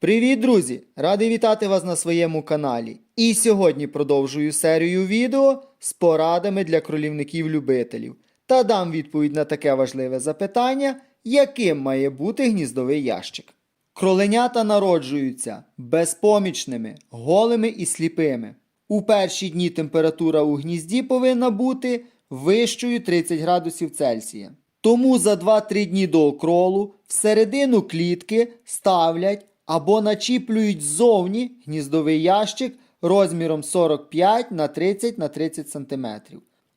Привіт, друзі! Радий вітати вас на своєму каналі. І сьогодні продовжую серію відео з порадами для кролівників-любителів та дам відповідь на таке важливе запитання, яким має бути гніздовий ящик. Кроленята народжуються безпомічними, голими і сліпими. У перші дні температура у гнізді повинна бути вищою 30 градусів Цельсія. Тому за 2-3 дні до окролу всередину клітки ставлять або начіплюють ззовні гніздовий ящик розміром 45 на 30 на 30 см.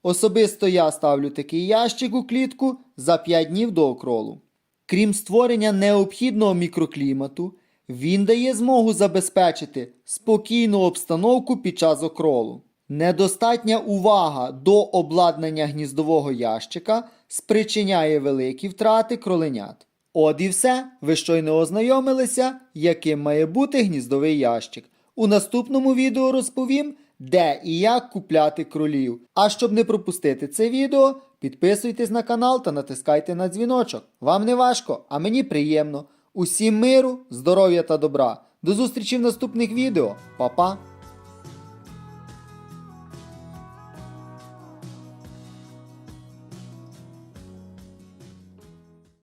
Особисто я ставлю такий ящик у клітку за 5 днів до окролу. Крім створення необхідного мікроклімату, він дає змогу забезпечити спокійну обстановку під час окролу. Недостатня увага до обладнання гніздового ящика спричиняє великі втрати кроленят. От і все, ви щойно ознайомилися, яким має бути гніздовий ящик. У наступному відео розповім, де і як купляти кролів. А щоб не пропустити це відео, підписуйтесь на канал та натискайте на дзвіночок. Вам не важко, а мені приємно. Усім миру, здоров'я та добра. До зустрічі в наступних відео. Па-па!